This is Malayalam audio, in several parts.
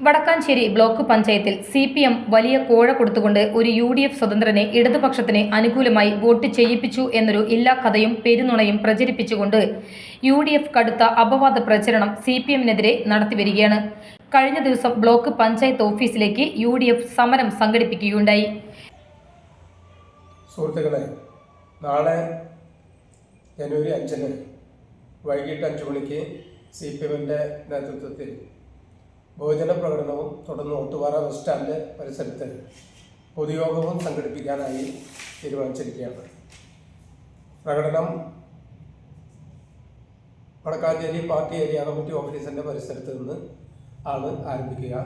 വടക്കാഞ്ചേരി ബ്ലോക്ക് പഞ്ചായത്തിൽ സി പി എം വലിയ കോഴ കൊടുത്തുകൊണ്ട് ഒരു യു ഡി എഫ് സ്വതന്ത്രനെ ഇടതുപക്ഷത്തിന് അനുകൂലമായി വോട്ട് ചെയ്യിപ്പിച്ചു എന്നൊരു ഇല്ലാ കഥയും പെരുനുണയും പ്രചരിപ്പിച്ചുകൊണ്ട് യു ഡി എഫ് കടുത്ത അപവാദ പ്രചരണം സി പി എമ്മിനെതിരെ നടത്തിവരികയാണ് കഴിഞ്ഞ ദിവസം ബ്ലോക്ക് പഞ്ചായത്ത് ഓഫീസിലേക്ക് യു ഡി എഫ് സമരം സംഘടിപ്പിക്കുകയുണ്ടായി. സുഹൃത്തുക്കളെ നാളെ ജനുവരി അഞ്ചിന് വൈകിട്ട് അഞ്ചു മണിക്ക് സി പി എമ്മിന്റെ നേതൃത്വത്തിൽ ബഹുജന പ്രകടനവും തുടർന്ന് ഒട്ടുപാറ ബസ് സ്റ്റാൻഡ് പരിസരത്ത് പൊതുയോഗവും സംഘടിപ്പിക്കാനായി തീരുമാനിച്ചിരിക്കുകയാണ്. പ്രകടനം വടക്കാഞ്ചേരി പാർട്ടി ഏരിയ കമ്മിറ്റി ഓഫീസിന്റെ പരിസരത്ത് നിന്ന് ആണ് ആരംഭിക്കുക.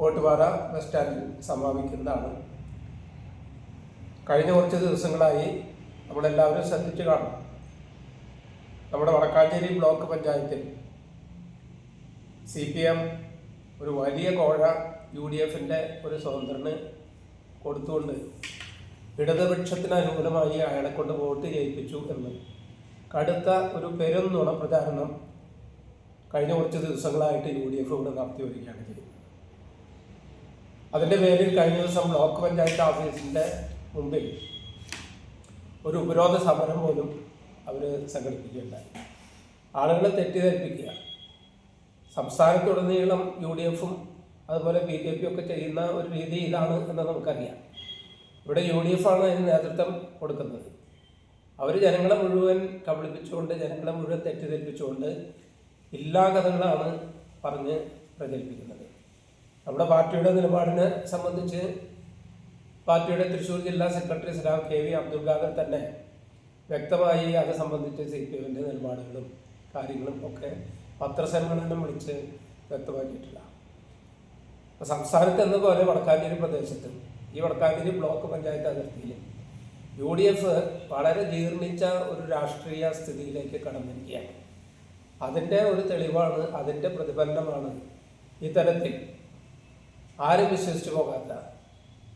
ഓട്ടുപാറ ബസ് സ്റ്റാൻഡിൽ സമാപിക്കുന്നതാണ്. കഴിഞ്ഞ കുറച്ച് ദിവസങ്ങളായി നമ്മളെല്ലാവരും ശ്രദ്ധിച്ചു കാണും. നമ്മുടെ വടക്കാഞ്ചേരി ബ്ലോക്ക് പഞ്ചായത്തിൽ സി പി എം ഒരു വലിയ കോഴ യു ഡി എഫിന്റെ ഒരു സ്വതന്ത്രന് കൊടുത്തുകൊണ്ട് ഇടതുപക്ഷത്തിന് അനുകൂലമായി അയാളെ കൊണ്ട് വോട്ട് ചെയ്യിപ്പിച്ചു എന്ന്. കടുത്ത ഒരു പെരും നുണ പ്രചാരണം കഴിഞ്ഞ കുറച്ച് ദിവസങ്ങളായിട്ട് യു ഡി എഫ് ഇവിടെ നടത്തി വരികയാണ് ചെയ്യുന്നത് അതിന്റെ പേരിൽ കഴിഞ്ഞ ദിവസം ബ്ലോക്ക് പഞ്ചായത്ത് ഓഫീസിന്റെ മുമ്പിൽ ഒരു ഉപരോധ സമരം പോലും അവർ സംഘടിപ്പിക്കുകയുണ്ടായി. ആളുകളെ തെറ്റിദ്ധരിപ്പിക്കുക സംസ്ഥാനത്തുടനീളം യു ഡി എഫും അതുപോലെ ബി ജെ പി ഒക്കെ ചെയ്യുന്ന ഒരു രീതി ഇതാണ് എന്ന് നമുക്കറിയാം. ഇവിടെ യു ഡി എഫ് ആണ് അതിന് നേതൃത്വം കൊടുക്കുന്നത്. അവർ ജനങ്ങളെ മുഴുവൻ കബളിപ്പിച്ചുകൊണ്ട് ജനങ്ങളെ മുഴുവൻ തെറ്റിദ്ധരിപ്പിച്ചുകൊണ്ട് എല്ലാ കഥകളാണ് പറഞ്ഞ് പ്രചരിപ്പിക്കുന്നത്. നമ്മുടെ പാർട്ടിയുടെ നിലപാടിനെ സംബന്ധിച്ച് പാർട്ടിയുടെ തൃശ്ശൂർ ജില്ലാ സെക്രട്ടറി സലാം കെ വി അബ്ദുൽ ഖാദർ തന്നെ വ്യക്തമായി അത് സംബന്ധിച്ച് സി പി എമ്മിന്റെ നിലപാടുകളും കാര്യങ്ങളും ഒക്കെ പത്രസമ്മേളനം വിളിച്ച് വ്യക്തമാക്കിയിട്ടില്ല. സംസ്ഥാനത്ത് എന്ന പോലെ വടക്കാഞ്ചേരി പ്രദേശത്ത് ഈ വടക്കാഞ്ചേരി ബ്ലോക്ക് പഞ്ചായത്ത് അതിർത്തിയിൽ യു ഡി എഫ് വളരെ ജീർണിച്ച ഒരു രാഷ്ട്രീയ സ്ഥിതിയിലേക്ക് കടന്നിരിക്കുകയാണ്. അതിന്റെ ഒരു തെളിവാണ് അതിന്റെ പ്രതിഫലനമാണ് ഇത്തരത്തിൽ ആരും വിശ്വസിച്ചു പോകാത്ത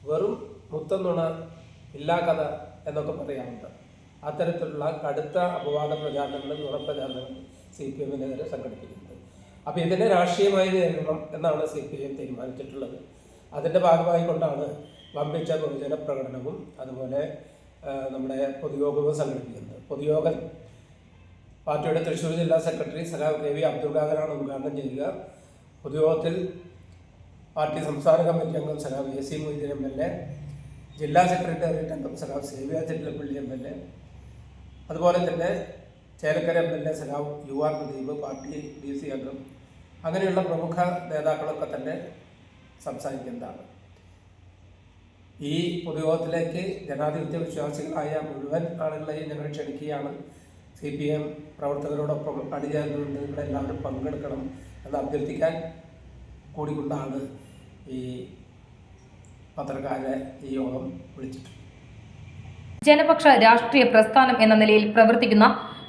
വെറും മുത്തന്നുണ ഇല്ലാ കഥ എന്നൊക്കെ പറയാറുണ്ട്. അത്തരത്തിലുള്ള കടുത്ത അപവാദ പ്രചാരണങ്ങളും നുണപ്രചാരണങ്ങളും സി പി എമ്മിനെതിരെ സംഘടിപ്പിക്കുന്നത്. അപ്പോൾ ഇതിനെ രാഷ്ട്രീയമായി നേരിടണം എന്നാണ് സി പി എം തീരുമാനിച്ചിട്ടുള്ളത്. അതിന്റെ ഭാഗമായി കൊണ്ടാണ് വമ്പിച്ച ബഹുജന പ്രകടനവും അതുപോലെ നമ്മുടെ പൊതുയോഗവും സംഘടിപ്പിക്കുന്നത്. പൊതുയോഗം പാർട്ടിയുടെ തൃശ്ശൂർ ജില്ലാ സെക്രട്ടറി സഖാവ് കെ വി അബ്ദുൾ ഖാദറാണ് ഉദ്ഘാടനം ചെയ്യുക. പൊതുയോഗത്തിൽ പാർട്ടി സംസ്ഥാന കമ്മിറ്റി അംഗം സഖാവ് A C Moideen M L A ജില്ലാ സെക്രട്ടേറിയറ്റ് അംഗം സഖാവ് സേവ്യ ചെല്ലപ്പള്ളി എം എൽ എ അതുപോലെ തന്നെ Chelakkara M L A Salam U R Pradeep party D C അംഗം അങ്ങനെയുള്ള പ്രമുഖ നേതാക്കളൊക്കെ തന്നെ സംസാരിക്കുന്നതാണ്. ഈ പൊതുയോഗത്തിലേക്ക് ജനാധിപത്യ വിശ്വാസികളായ മുഴുവൻ ആളുകളെയും ഞങ്ങൾ ക്ഷണിക്കുകയാണ്. സി പി എം പ്രവർത്തകരോടൊപ്പം അണിചേർന്നുകൊണ്ട് നിങ്ങളെല്ലാവരും പങ്കെടുക്കണം എന്ന് അഭ്യർത്ഥിക്കാൻ കൂടിക്കൊണ്ടാണ് ഈ പത്രക്കാരെ ഈ യോഗം വിളിച്ചിട്ടുള്ളത്. ജനപക്ഷ രാഷ്ട്രീയ പ്രസ്ഥാനം എന്ന നിലയിൽ പ്രവർത്തിക്കുന്ന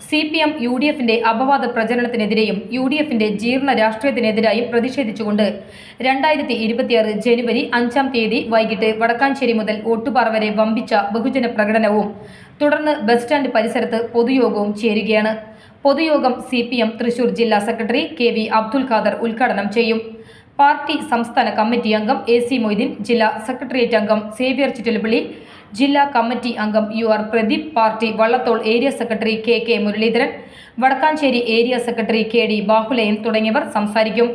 C P M U D എഫിന്റെ അപവാദ പ്രചരണത്തിനെതിരെയും യു ഡി എഫിന്റെ ജീർണ രാഷ്ട്രീയത്തിനെതിരായും പ്രതിഷേധിച്ചുകൊണ്ട് രണ്ടായിരത്തി ഇരുപത്തിയാറ് ജനുവരി അഞ്ചാം തീയതി വൈകിട്ട് വടക്കാഞ്ചേരി മുതൽ ഓട്ടുപാറ വരെ വമ്പിച്ച ബഹുജന പ്രകടനവും തുടർന്ന് ബസ് സ്റ്റാൻഡ് പരിസരത്ത് പൊതുയോഗവും ചേരുകയാണ്. പൊതുയോഗം സി പി എം തൃശൂർ ജില്ലാ secretary K V Abdul Khader ഉദ്ഘാടനം ചെയ്യും. പാർട്ടി സംസ്ഥാന കമ്മിറ്റി അംഗം എ സി മൊയ്തീൻ ജില്ലാ സെക്രട്ടേറിയറ്റ് അംഗം സേവ്യർ ചിറ്റലപ്പള്ളി ജില്ലാ കമ്മിറ്റി അംഗം U R Pradeep party Vallathol area secretary K K Muraleedharan Vadakkanchery area secretary K D Bahuleyan തുടങ്ങിയവർ സംസാരിക്കും.